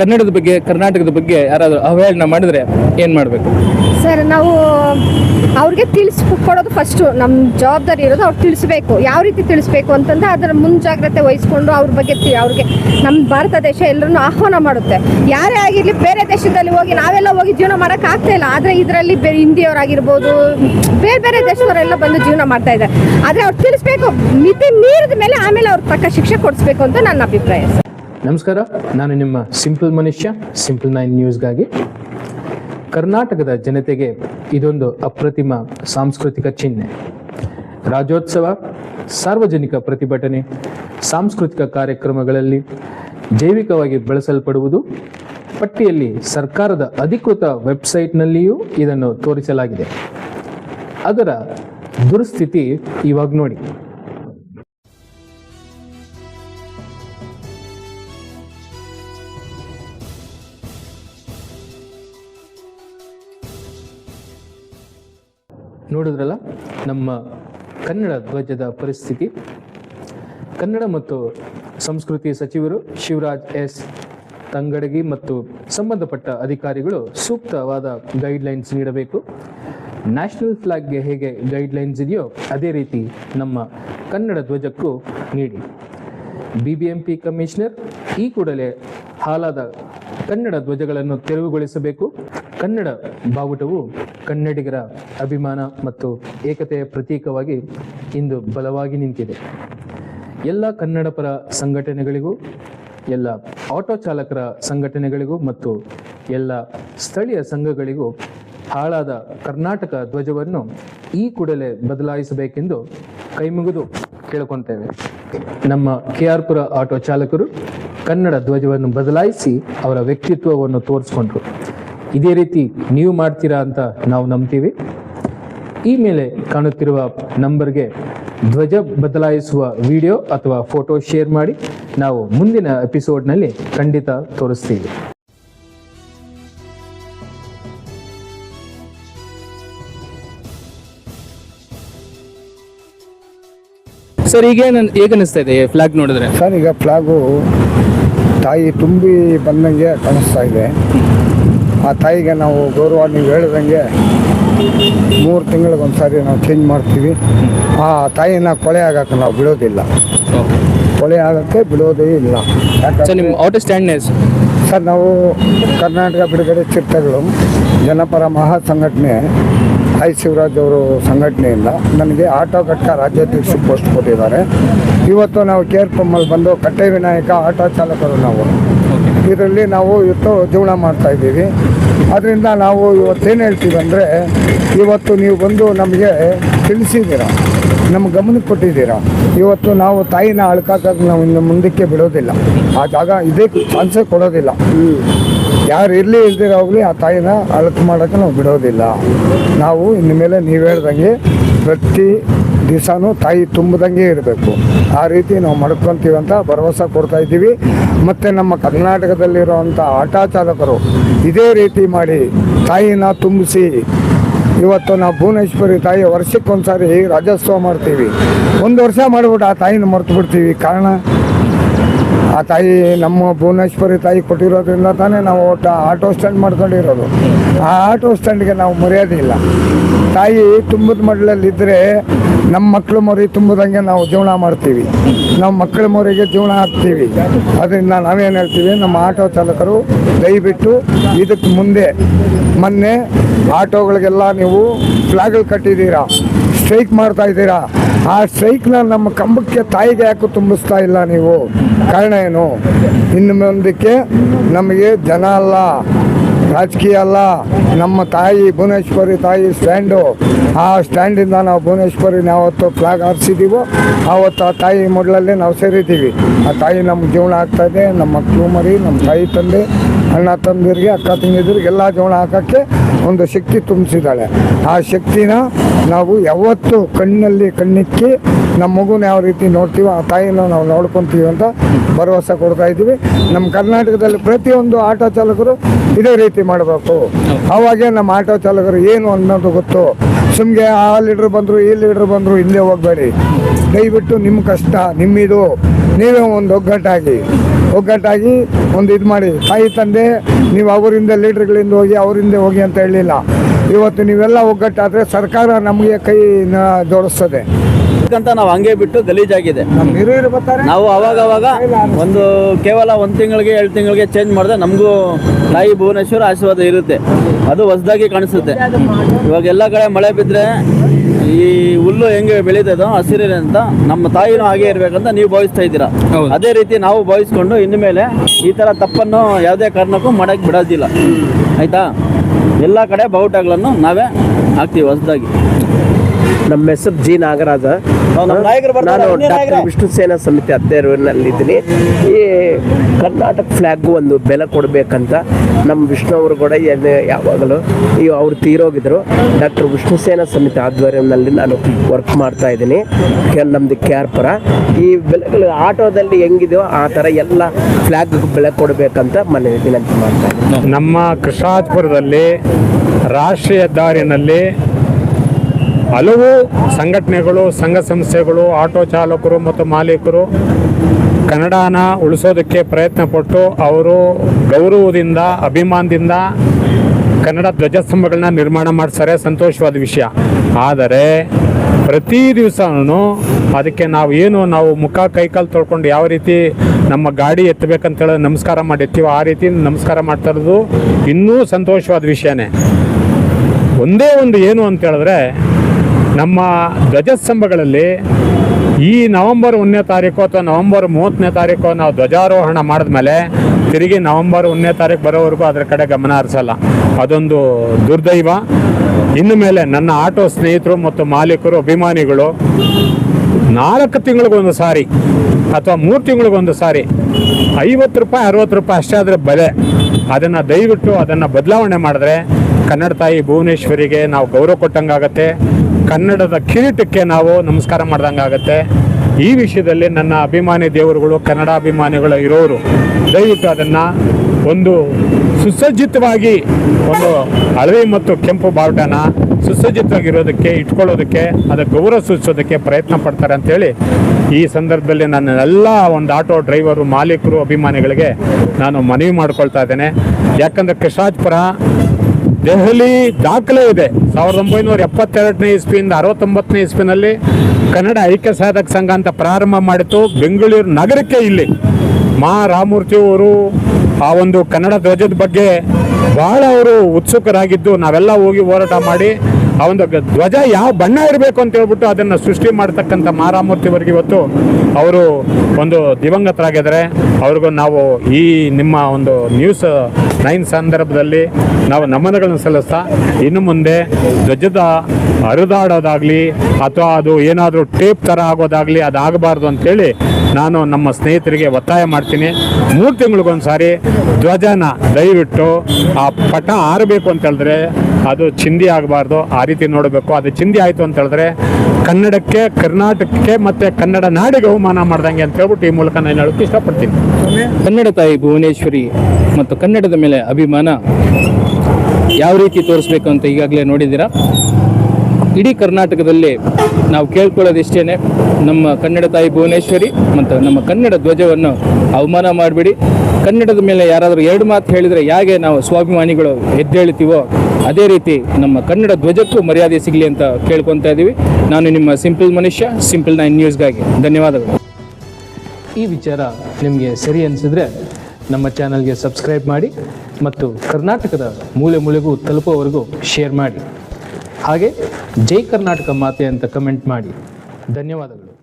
ಕನ್ನಡದ ಬಗ್ಗೆ, ಕರ್ನಾಟಕದ ಬಗ್ಗೆ ಯಾರಾದರೂ ಅವಹೇಳನ ಮಾಡಿದ್ರೆ ಏನು ಮಾಡಬೇಕು? ಸರ್, ನಾವು ಅವ್ರಿಗೆ ತಿಳಿಸ್ಕೊಡೋದು ಫಸ್ಟು ನಮ್ಮ ಜವಾಬ್ದಾರಿ ಇರೋದು ಅವ್ರು ತಿಳಿಸ್ಬೇಕು. ಯಾವ ರೀತಿ ತಿಳಿಸ್ಬೇಕು ಅಂತಂದ್ರೆ ಅದರ ಮುಂಜಾಗ್ರತೆ ವಹಿಸ್ಕೊಂಡು ಅವ್ರ ಬಗ್ಗೆ ಅವ್ರಿಗೆ ನಮ್ಮ ಭಾರತ ದೇಶ ಎಲ್ಲರನ್ನು ಆಹ್ವಾನ ಮಾಡುತ್ತೆ. ಯಾರೇ ಆಗಿರಲಿ ಬೇರೆ ದೇಶದಲ್ಲಿ ಹೋಗಿ ನಾವೆಲ್ಲ ಹೋಗಿ ಜೀವನ ಮಾಡೋಕೆ ಆಗ್ತಾ ಇಲ್ಲ. ಆದರೆ ಇದರಲ್ಲಿ ಬೇರೆ ಹಿಂದಿಯವರಾಗಿರ್ಬೋದು, ಬೇರೆ ಬೇರೆ ದೇಶದವರೆಲ್ಲ ಬಂದು ಜೀವನ ಮಾಡ್ತಾ ಇದ್ದಾರೆ. ಆದರೆ ಅವ್ರು ತಿಳಿಸ್ಬೇಕು. ಮಿತಿ ಮೀರಿದ ಮೇಲೆ ಆಮೇಲೆ ಅವ್ರ ತಕ್ಕ ಶಿಕ್ಷೆ ಕೊಡಿಸ್ಬೇಕು ಅಂತ ನನ್ನ ಅಭಿಪ್ರಾಯ ನಮಸ್ಕಾರ, ನಾನು ನಿಮ್ಮ ಸಿಂಪಲ್ ಮನುಷ್ಯ, ಸಿಂಪಲ್ ನೈನ್ ನ್ಯೂಸ್ಗಾಗಿ. ಕರ್ನಾಟಕದ ಜನತೆಗೆ ಇದೊಂದು ಅಪ್ರತಿಮ ಸಾಂಸ್ಕೃತಿಕ ಚಿಹ್ನೆ. ರಾಜ್ಯೋತ್ಸವ, ಸಾರ್ವಜನಿಕ ಪ್ರತಿಭಟನೆ, ಸಾಂಸ್ಕೃತಿಕ ಕಾರ್ಯಕ್ರಮಗಳಲ್ಲಿ ಜೈವಿಕವಾಗಿ ಬಳಸಲ್ಪಡುವುದು, ಪಟ್ಟಿಯಲ್ಲಿ ಸರ್ಕಾರದ ಅಧಿಕೃತ ವೆಬ್ಸೈಟ್ನಲ್ಲಿಯೂ ಇದನ್ನು ತೋರಿಸಲಾಗಿದೆ. ಅದರ ದುರ್ಸ್ಥಿತಿ ಇವಾಗ ನೋಡಿ. ನೋಡಿದ್ರಲ್ಲ? ನಮ್ಮ ಕನ್ನಡ ಧ್ವಜದ ಪರಿಸ್ಥಿತಿ. ಕನ್ನಡ ಮತ್ತು ಸಂಸ್ಕೃತಿ ಸಚಿವರು ಶಿವರಾಜ್ ಎಸ್. ತಂಗಡಗಿ ಮತ್ತು ಸಂಬಂಧಪಟ್ಟ ಅಧಿಕಾರಿಗಳು ಸೂಕ್ತವಾದ ಗೈಡ್ಲೈನ್ಸ್ ನೀಡಬೇಕು. ನ್ಯಾಷನಲ್ ಫ್ಲಾಗ್ಗೆ ಹೇಗೆ ಗೈಡ್ಲೈನ್ಸ್ ಇದೆಯೋ ಅದೇ ರೀತಿ ನಮ್ಮ ಕನ್ನಡ ಧ್ವಜಕ್ಕೂ ನೀಡಿ. B B M P commissioner, ಈ ಕೂಡಲೇ ಹಾಲಾದ ಕನ್ನಡ ಧ್ವಜಗಳನ್ನು ತೆರವುಗೊಳಿಸಬೇಕು. ಕನ್ನಡ ಬಾವುಟವು ಕನ್ನಡಿಗರ ಅಭಿಮಾನ ಮತ್ತು ಏಕತೆಯ ಪ್ರತೀಕವಾಗಿ ಇಂದು ಬಲವಾಗಿ ನಿಂತಿದೆ. ಎಲ್ಲ ಕನ್ನಡಪರ ಸಂಘಟನೆಗಳಿಗೂ, ಎಲ್ಲ ಆಟೋ ಚಾಲಕರ ಸಂಘಟನೆಗಳಿಗೂ ಮತ್ತು ಎಲ್ಲ ಸ್ಥಳೀಯ ಸಂಘಗಳಿಗೂ ಹಾಳಾದ ಕರ್ನಾಟಕ ಧ್ವಜವನ್ನು ಈ ಕೂಡಲೇ ಬದಲಾಯಿಸಬೇಕೆಂದು ಕೈಮುಗಿದು ಕೇಳ್ಕೊತೇವೆ. ನಮ್ಮ ಕೆ ಆರ್ ಪುರ ಆಟೋ ಚಾಲಕರು ಕನ್ನಡ ಧ್ವಜವನ್ನು ಬದಲಾಯಿಸಿ ಅವರ ವ್ಯಕ್ತಿತ್ವವನ್ನು ತೋರಿಸ್ಕೊಂಡ್ರು. ಇದೇ ರೀತಿ ನೀವು ಮಾಡ್ತೀರಾ ಅಂತ ನಾವು ನಂಬ್ತೀವಿ. ಈ ಮೇಲೆ ಕಾಣುತ್ತಿರುವ ನಂಬರ್ಗೆ ಧ್ವಜ ಬದಲಾಯಿಸುವ ವಿಡಿಯೋ ಅಥವಾ ಫೋಟೋ ಶೇರ್ ಮಾಡಿ. ನಾವು ಮುಂದಿನ ಎಪಿಸೋಡ್ನಲ್ಲಿ ಖಂಡಿತ ತೋರಿಸ್ತೀವಿ. ಸರ್ ಈಗ ಹೇಗೆ ಅನಿಸ್ತಾ ಇದೆ ಫ್ಲಾಗ್ ನೋಡಿದ್ರೆ? ಸರ್ ಈಗ ಫ್ಲಾಗು ತಾಯಿ ತುಂಬಿ ಬಂದಂಗೆ ಕಾಣಿಸ್ತಾ ಇದೆ. ಆ ತಾಯಿಗೆ ನಾವು ಗೌರವ ನೀವು ಹೇಳ್ದಂಗೆ ಮೂರು ತಿಂಗಳಿಗೊಂದ್ಸಾರಿ ನಾವು ಚೇಂಜ್ ಮಾಡ್ತೀವಿ. ಆ ತಾಯಿನ ಕೊಳೆ ಆಗಕ್ಕೆ ನಾವು ಬಿಡೋದಿಲ್ಲ. ಕೊಳೆ ಆಗಕ್ಕೆ ಬಿಡೋದೇ ಇಲ್ಲ. ಸರ್ ನಿಮ್ಮ ಸ್ಟ್ಯಾಂಡ್ನೇ ಸರ್ ನಾವು ಕರ್ನಾಟಕ ಬಿಡುಗಡೆ ಚಿತ್ರಗಳು ಜನಪರ ಮಹಾ ಸಂಘಟನೆ ಐ ಶಿವರಾಜ್ ಅವರು ಸಂಘಟನೆಯಿಂದ ನನಗೆ ಆಟೋ ಘಟಕ ರಾಜ್ಯಾಧ್ಯಕ್ಷ ಪೋಸ್ಟ್ ಕೊಟ್ಟಿದ್ದಾರೆ. ಇವತ್ತು ನಾವು ಕೇರ್ ಪಮ್ಮಲ್ಲಿ ಬಂದು ಕಟ್ಟೆ ವಿನಾಯಕ ಆಟೋ ಚಾಲಕರು ನಾವು. ಇದರಲ್ಲಿ ನಾವು ಇವತ್ತು ಜೀವನ ಮಾಡ್ತಾ ಇದ್ದೀವಿ. ಅದರಿಂದ ನಾವು ಇವತ್ತೇನು ಹೇಳ್ತೀವಿ ಅಂದರೆ, ಇವತ್ತು ನೀವು ಬಂದು ನಮಗೆ ತಿಳಿಸಿದ್ದೀರ ನಮ್ಮ ಗಮನಕ್ಕೆ ಕೊಟ್ಟಿದ್ದೀರಾ, ಇವತ್ತು ನಾವು ತಾಯಿನ ಅಳ್ಕಾಕಕ್ಕೆ ನಾವು ಇನ್ನು ಮುಂದಕ್ಕೆ ಬಿಡೋದಿಲ್ಲ. ಆ ಜಾಗ ಇದೇ ಚಾನ್ಸೇ ಕೊಡೋದಿಲ್ಲ. ಯಾರು ಇರಲಿ ಇಲ್ದಿರೋ ಹೋಗಲಿ ಆ ತಾಯಿನ ಅಳಕು ಮಾಡೋಕ್ಕೆ ನಾವು ಬಿಡೋದಿಲ್ಲ. ನಾವು ಇನ್ನು ಮೇಲೆ ನೀವು ಹೇಳ್ದಂಗೆ ಪ್ರತಿ ದಿವಸನೂ ತಾಯಿ ತುಂಬದಂಗೆ ಇರಬೇಕು. ಆ ರೀತಿ ನಾವು ಮಾಡ್ಕೊತೀವಿ ಅಂತ ಭರವಸೆ ಕೊಡ್ತಾ ಇದ್ದೀವಿ. ಮತ್ತು ನಮ್ಮ ಕರ್ನಾಟಕದಲ್ಲಿರುವಂಥ ಆಟೋ ಚಾಲಕರು ಇದೇ ರೀತಿ ಮಾಡಿ ತಾಯಿನ ತುಂಬಿಸಿ ಇವತ್ತು ನಾವು ಭುವನೇಶ್ವರಿ ತಾಯಿ ವರ್ಷಕ್ಕೊಂದ್ಸಾರಿ ರಾಜ್ಯೋತ್ಸವ ಮಾಡ್ತೀವಿ. ಒಂದು ವರ್ಷ ಮಾಡಿಬಿಟ್ಟು ಆ ತಾಯಿನ ಮರೆತು ಬಿಡ್ತೀವಿ. ಕಾರಣ ಆ ತಾಯಿ ನಮ್ಮ ಭುವನೇಶ್ವರಿ ತಾಯಿ ಕೊಟ್ಟಿರೋದ್ರಿಂದ ತಾನೇ ನಾವು ಆಟೋ ಸ್ಟ್ಯಾಂಡ್ ಮಾಡ್ಕೊಂಡಿರೋದು. ಆ ಆಟೋ ಸ್ಟ್ಯಾಂಡ್ಗೆ ನಾವು ಮರ್ಯಾದೆ ಇಲ್ಲ. ತಾಯಿ ತುಂಬದ ಮಡ್ಲಲ್ಲಿದ್ದರೆ ನಮ್ಮ ಮಕ್ಕಳು ಮರಿ ತುಂಬದಂಗೆ ನಾವು ಜೀವನ ಮಾಡ್ತೀವಿ. ನಮ್ಮ ಮಕ್ಕಳ ಮೊರೆಗೆ ಜೀವನ ಹಾಕ್ತೀವಿ. ಅದರಿಂದ ನಾವೇನು ಹೇಳ್ತೀವಿ, ನಮ್ಮ ಆಟೋ ಚಾಲಕರು ದಯವಿಟ್ಟು ಇದಕ್ಕೆ ಮುಂದೆ ಮೊನ್ನೆ ಆಟೋಗಳಿಗೆಲ್ಲ ನೀವು ಫ್ಲಾಗ್ಗಳು ಕಟ್ಟಿದ್ದೀರಾ, ಸ್ಟ್ರೈಕ್ ಮಾಡ್ತಾ ಇದ್ದೀರಾ, ಆ ಸ್ಟ್ರೈಕ್ನ ನಮ್ಮ ಕಂಬಕ್ಕೆ ತಾಯಿಗೆ ಯಾಕೆ ತುಂಬಿಸ್ತಾ ಇಲ್ಲ ನೀವು? ಕಾರಣ ಏನು? ಇನ್ನು ಮುಂದಕ್ಕೆ ನಮಗೆ ಜನ ಅಲ್ಲ. ರಾಜಕೀಯ ಅಲ್ಲ. ನಮ್ಮ ತಾಯಿ ಭುವನೇಶ್ವರಿ ತಾಯಿ ಸ್ಟ್ಯಾಂಡು. ಆ ಸ್ಟ್ಯಾಂಡಿಂದ ನಾವು ಭುವನೇಶ್ವರಿನ ಯಾವತ್ತು ಫ್ಲಾಗ್ ಹಾರಿಸಿದ್ದೀವೋ ಆವತ್ತು ಆ ತಾಯಿ ಮೊದಲಲ್ಲಿ ನಾವು ಸೇರಿದ್ದೀವಿ. ಆ ತಾಯಿ ನಮ್ಮ ಜೀವನ ಆಗ್ತಾ ಇದೆ, ನಮ್ಮ ಮಕ್ಕಳು ಮರಿ ನಮ್ಮ ತಾಯಿ ತಂದೆ, ಅಣ್ಣ ತಂದಿರಿಗೆ, ಅಕ್ಕ ತಂಗಿದ್ರಿಗೆ ಎಲ್ಲ ಜೀವನ ಹಾಕೋಕ್ಕೆ ಒಂದು ಶಕ್ತಿ ತುಂಬಿಸಿದ್ದಾಳೆ. ಆ ಶಕ್ತಿನ ನಾವು ಯಾವತ್ತು ಕಣ್ಣಲ್ಲಿ ಕಣ್ಣಿಕ್ಕಿ ನಮ್ಮ ಮಗುನ ಯಾವ ರೀತಿ ನೋಡ್ತೀವೋ ಆ ತಾಯಿನ ನಾವು ನೋಡ್ಕೊತೀವಿ ಅಂತ ಭರವಸೆ ಕೊಡ್ತಾ ಇದ್ದೀವಿ. ನಮ್ಮ ಕರ್ನಾಟಕದಲ್ಲಿ ಪ್ರತಿಯೊಂದು ಆಟೋ ಚಾಲಕರು ಇದೇ ರೀತಿ ಮಾಡಬೇಕು. ಅವಾಗೇ ನಮ್ಮ ಆಟೋ ಚಾಲಕರು ಏನು ಅನ್ನೋದು ಗೊತ್ತು. ಸುಮ್ಗೆ ಆ ಲೀಡ್ರ್ ಬಂದರು, ಈ ಲೀಡ್ರ್ ಬಂದರು ಹಿಂದೆ ಹೋಗಬೇಡಿ. ದಯವಿಟ್ಟು ನಿಮ್ಮ ಕಷ್ಟ, ನಿಮ್ಮಿದು. ನೀವೇ ಒಂದು ಒಗ್ಗಟ್ಟಾಗಿ ಒಗ್ಗಟ್ಟಾಗಿ ಒಂದು ಇದು ಮಾಡಿ. ತಾಯಿ, ತಂದೆ, ನೀವು ಅವರಿಂದ ಲೀಡ್ರ್ಗಳಿಂದ ಹೋಗಿ, ಅವರಿಂದ ಹೋಗಿ ಅಂತ ಹೇಳಿಲ್ಲ. ಇವತ್ತು ನೀವೆಲ್ಲ ಒಗ್ಗಟ್ಟಾದರೆ ಸರ್ಕಾರ ನಮಗೆ ಕೈ ಜೋಡಿಸ್ತದೆ. ಅಂತ ನಾವು ಹಂಗೆ ಬಿಟ್ಟು ಗಲೀಜಾಗಿದೆ. ನಾವು ಅವಾಗ ಅವಾಗ ಒಂದು ಕೇವಲ ಒಂದು ತಿಂಗಳಿಗೆ ಎರಡು ತಿಂಗಳಿಗೆ ಚೇಂಜ್ ಮಾಡಿದ್ರೆ ನಮಗೂ ತಾಯಿ ಭುವನೇಶ್ವರ ಆಶೀರ್ವಾದ ಇರುತ್ತೆ. ಅದು ಹೊಸದಾಗಿ ಕಾಣಿಸುತ್ತೆ. ಇವಾಗ ಎಲ್ಲ ಕಡೆ ಮಳೆ ಬಿದ್ದರೆ ಈ ಹುಲ್ಲು ಹೆಂಗೆ ಬೆಳೀತದೋ ಹಸಿರಿದೆ ಅಂತ ನಮ್ಮ ತಾಯಿನೂ ಹಾಗೆ ಇರಬೇಕಂತ ನೀವು ಭಾವಿಸ್ತಾ ಇದ್ದೀರಾ? ಹೌದು. ಅದೇ ರೀತಿ ನಾವು ಭಾವಿಸ್ಕೊಂಡು ಇನ್ನು ಮೇಲೆ ಈ ಥರ ತಪ್ಪನ್ನು ಯಾವುದೇ ಕಾರಣಕ್ಕೂ ಮಾಡಕ್ಕೆ ಬಿಡೋದಿಲ್ಲ. ಆಯಿತಾ? ಎಲ್ಲ ಕಡೆ ಬಾವುಟಗಳನ್ನು ನಾವೇ ಹಾಕ್ತೀವಿ ಹೊಸದಾಗಿ. ನಮ್ಮ ಹೆಸರು ಜಿ ನಾಗರಾಜ. ನಾನು ಡಾಕ್ಟರ್? ವಿಷ್ಣು ಸೇನಾ ಸಮಿತಿ ಅಧ್ಯಯನಲ್ಲಿದ್ದೀನಿ ಈ ಕರ್ನಾಟಕ ಫ್ಲ್ಯಾಗ್ಗೂ ಒಂದು ಬೆಲೆ ಕೊಡಬೇಕಂತ ನಮ್ಮ ವಿಷ್ಣು ಅವರು ಕೂಡ ಯಾವಾಗಲೂ ಈ ಅವರು ತೀರೋಗಿದ್ರು. ಡಾಕ್ಟರ್ ವಿಷ್ಣು ಸೇನಾ ಸಮಿತಿ ಆಧ್ವರ್ಯದಲ್ಲಿ ನಾನು ವರ್ಕ್ ಮಾಡ್ತಾ ಇದ್ದೀನಿ. ಕೆ- ಆರ್ ಕ್ಯಾರ್ಪುರ ಈ ಬೆಲೆಗಳು ಆಟೋದಲ್ಲಿ ಹೆಂಗಿದೆಯೋ ಆ ಥರ ಎಲ್ಲ ಫ್ಲ್ಯಾಗ್ ಬೆಲೆ ಕೊಡಬೇಕಂತ ಮನೆ ವಿನಂತಿ ಮಾಡ್ತಾ ಇದ್ದೀನಿ. ನಮ್ಮ ಕೃಷಾತ್ಪುರದಲ್ಲಿ ರಾಷ್ಟ್ರೀಯ ಹೆದ್ದಾರಿನಲ್ಲಿ ಹಲವು ಸಂಘಟನೆಗಳು, ಸಂಘ ಸಂಸ್ಥೆಗಳು, ಆಟೋ ಚಾಲಕರು ಮತ್ತು ಮಾಲೀಕರು ಕನ್ನಡನ ಉಳಿಸೋದಕ್ಕೆ ಪ್ರಯತ್ನ ಪಟ್ಟು ಅವರು ಗೌರವದಿಂದ, ಅಭಿಮಾನದಿಂದ ಕನ್ನಡ ಧ್ವಜಸ್ತಂಭಗಳನ್ನ ನಿರ್ಮಾಣ ಮಾಡ್ತಾರೆ ಸಂತೋಷವಾದ ವಿಷಯ. ಆದರೆ ಪ್ರತಿ ದಿವಸನೂ ಅದಕ್ಕೆ ನಾವು ಏನು, ನಾವು ಮುಖ, ಕೈಕಾಲು ತೊಳ್ಕೊಂಡು ಯಾವ ರೀತಿ ನಮ್ಮ ಗಾಡಿ ಎತ್ತಬೇಕಂತೇಳಿ ನಮಸ್ಕಾರ ಮಾಡಿರ್ತೀವೋ ಆ ರೀತಿ ನಮಸ್ಕಾರ ಮಾಡ್ತಾ ಇರೋದು ಇನ್ನೂ ಸಂತೋಷವಾದ ವಿಷಯನೇ. ಒಂದೇ ಒಂದು ಏನು ಅಂತ ಹೇಳಿದ್ರೆ ನಮ್ಮ ಧ್ವಜಸ್ತಂಭಗಳಲ್ಲಿ ಈ ನವೆಂಬರ್ ಒಂದನೇ ತಾರೀಕು ಅಥವಾ ನವೆಂಬರ್ ಮೂವತ್ತನೇ ತಾರೀಕು ನಾವು ಧ್ವಜಾರೋಹಣ ಮಾಡಿದ್ಮೇಲೆ ತಿರುಗಿ ನವೆಂಬರ್ ಒಂದನೇ ತಾರೀಕು ಬರೋವರೆಗೂ ಅದರ ಕಡೆ ಗಮನ ಹರಿಸಲ್ಲ. ಅದೊಂದು ದುರ್ದೈವ. ಇನ್ನು ಮೇಲೆ ನನ್ನ ಆಟೋ ಸ್ನೇಹಿತರು ಮತ್ತು ಮಾಲೀಕರು, ಅಭಿಮಾನಿಗಳು ನಾಲ್ಕು ತಿಂಗಳಿಗೊಂದು ಸಾರಿ ಅಥವಾ ಮೂರು ತಿಂಗಳಿಗೊಂದು ಸಾರಿ ಐವತ್ತು ರೂಪಾಯಿ, ಅರವತ್ತು ರೂಪಾಯಿ ಅಷ್ಟೇ ಆದರೆ ಬೆಲೆ. ಅದನ್ನು ದಯವಿಟ್ಟು ಅದನ್ನು ಬದಲಾವಣೆ ಮಾಡಿದ್ರೆ ಕನ್ನಡ ತಾಯಿ ಭುವನೇಶ್ವರಿಗೆ ನಾವು ಗೌರವ ಕೊಟ್ಟಂಗಾಗತ್ತೆ. ಕನ್ನಡದ ಕಿರೀಟಕ್ಕೆ ನಾವು ನಮಸ್ಕಾರ ಮಾಡ್ದಂಗಾಗತ್ತೆ ಈ ವಿಷಯದಲ್ಲಿ ನನ್ನ ಅಭಿಮಾನಿ ದೇವರುಗಳು, ಕನ್ನಡ ಅಭಿಮಾನಿಗಳು ಇರೋರು ದಯವಿಟ್ಟು ಅದನ್ನು ಒಂದು ಸುಸಜ್ಜಿತವಾಗಿ ಒಂದು ಹಳದಿ ಮತ್ತು ಕೆಂಪು ಬಾವುಟನ ಸುಸಜ್ಜಿತವಾಗಿರೋದಕ್ಕೆ, ಇಟ್ಕೊಳ್ಳೋದಕ್ಕೆ ಅದಕ್ಕೆ ಗೌರವ ಸೂಚಿಸೋದಕ್ಕೆ ಪ್ರಯತ್ನ ಪಡ್ತಾರೆ ಅಂತೇಳಿ ಈ ಸಂದರ್ಭದಲ್ಲಿ ನನ್ನ ಎಲ್ಲ ಒಂದು ಆಟೋ ಡ್ರೈವರು, ಮಾಲೀಕರು, ಅಭಿಮಾನಿಗಳಿಗೆ ನಾನು ಮನವಿ ಮಾಡ್ಕೊಳ್ತಾ ಇದ್ದೇನೆ. ಯಾಕಂದರೆ ಕೃಷ್ಣಾಜಪುರ ದೆಹಲಿ ದಾಖಲೆ ಇದೆ. ಸಾವಿರದ ಒಂಬೈನೂರ ಎಪ್ಪತ್ತೆರಡನೇ ಇಸ್ವಿಯಿಂದ ಅರವತ್ತೊಂಬತ್ತನೇ ಇಸ್ವಿನಲ್ಲಿ ಕನ್ನಡ ಐಕ್ಯ ಸಾಧಕ ಸಂಘ ಅಂತ ಪ್ರಾರಂಭ ಮಾಡಿತು ಬೆಂಗಳೂರು ನಗರಕ್ಕೆ ಇಲ್ಲಿ ಮಾ. ರಾಮೂರ್ತಿ ಅವರು ಆ ಒಂದು ಕನ್ನಡ ಧ್ವಜದ ಬಗ್ಗೆ ಬಹಳ ಅವರು ಉತ್ಸುಕರಾಗಿದ್ದು ನಾವೆಲ್ಲ ಹೋಗಿ ಹೋರಾಟ ಮಾಡಿ ಆ ಒಂದು ಧ್ವಜ ಯಾವ ಬಣ್ಣ ಇರಬೇಕು ಅಂತ ಹೇಳ್ಬಿಟ್ಟು ಅದನ್ನು ಸೃಷ್ಟಿ ಮಾಡ್ತಕ್ಕಂಥ ಮಾರಾಮೂರ್ತಿವರೆಗೆ ಇವತ್ತು ಅವರು ಒಂದು ದಿವಂಗತರಾಗಿದ್ದಾರೆ. ಅವ್ರಿಗೂ ನಾವು ಈ ನಿಮ್ಮ ಒಂದು ನ್ಯೂಸ್ ನೈನ್ ಸಂದರ್ಭದಲ್ಲಿ ನಾವು ನಮನಗಳನ್ನು ಸಲ್ಲಿಸ್ತಾ, ಇನ್ನು ಮುಂದೆ ಧ್ವಜದ ಹರಿದಾಡೋದಾಗಲಿ ಅಥವಾ ಅದು ಏನಾದರೂ ಟೇಪ್ ಥರ ಆಗೋದಾಗಲಿ ಅದು ಆಗಬಾರ್ದು ಅಂತೇಳಿ ನಾನು ನಮ್ಮ ಸ್ನೇಹಿತರಿಗೆ ಒತ್ತಾಯ ಮಾಡ್ತೀನಿ. ಮೂರು ತಿಂಗಳಿಗೊಂದು ಸಾರಿ ಧ್ವಜನ ದಯವಿಟ್ಟು ಆ ಪಟ ಆರಬೇಕು ಅಂತ ಹೇಳಿದ್ರೆ ಅದು ಚಿಂದಿ ಆಗಬಾರ್ದು, ಆ ರೀತಿ ನೋಡಬೇಕು. ಅದು ಚಿಂದಿ ಆಯಿತು ಅಂತ ಹೇಳಿದ್ರೆ ಕನ್ನಡಕ್ಕೆ, ಕರ್ನಾಟಕಕ್ಕೆ ಮತ್ತು ಕನ್ನಡ ನಾಡಿಗೆ ಅವಮಾನ ಮಾಡ್ದಂಗೆ ಅಂತ ಹೇಳ್ಬಿಟ್ಟು ಈ ಮೂಲಕ ನಾನು ಹೇಳೋಕ್ಕೆ ಇಷ್ಟಪಡ್ತೀನಿ. ಕನ್ನಡ ತಾಯಿ ಭುವನೇಶ್ವರಿ ಮತ್ತು ಕನ್ನಡದ ಮೇಲೆ ಅಭಿಮಾನ ಯಾವ ರೀತಿ ತೋರಿಸ್ಬೇಕು ಅಂತ ಈಗಾಗಲೇ ನೋಡಿದ್ದೀರಾ? ಇಡೀ ಕರ್ನಾಟಕದಲ್ಲಿ ನಾವು ಕೇಳ್ಕೊಳ್ಳೋದಿಷ್ಟೇ ನಮ್ಮ ಕನ್ನಡ ತಾಯಿ ಭುವನೇಶ್ವರಿ ಮತ್ತು ನಮ್ಮ ಕನ್ನಡ ಧ್ವಜವನ್ನು ಅವಮಾನ ಮಾಡಿಬಿಡಿ. ಕನ್ನಡದ ಮೇಲೆ ಯಾರಾದರೂ ಎರಡು ಮಾತು ಹೇಳಿದರೆ ಹೇಗೆ ನಾವು ಸ್ವಾಭಿಮಾನಿಗಳು ಎದ್ದೇಳ್ತೀವೋ ಅದೇ ರೀತಿ ನಮ್ಮ ಕನ್ನಡ ಧ್ವಜಕ್ಕೂ ಮರ್ಯಾದೆ ಸಿಗಲಿ ಅಂತ ಕೇಳ್ಕೊತಾ ಇದ್ದೀವಿ ನಾನು ನಿಮ್ಮ ಸಿಂಪಲ್ ಮನುಷ್ಯ, ಸಿಂಪಲ್ ನೈನ್ ನ್ಯೂಸ್ಗಾಗಿ ಧನ್ಯವಾದಗಳು. ಈ ವಿಚಾರ ನಿಮಗೆ ಸರಿ ಅನಿಸಿದ್ರೆ ನಮ್ಮ ಚಾನಲ್ಗೆ ಸಬ್ಸ್ಕ್ರೈಬ್ ಮಾಡಿ ಮತ್ತು ಕರ್ನಾಟಕದ ಮೂಲೆ ಮೂಲೆಗೂ ತಲುಪೋವರೆಗೂ ಶೇರ್ ಮಾಡಿ. ಹಾಗೆ ಜೈ ಕರ್ನಾಟಕ ಮಾತೆ ಅಂತ ಕಮೆಂಟ್ ಮಾಡಿ. ಧನ್ಯವಾದಗಳು.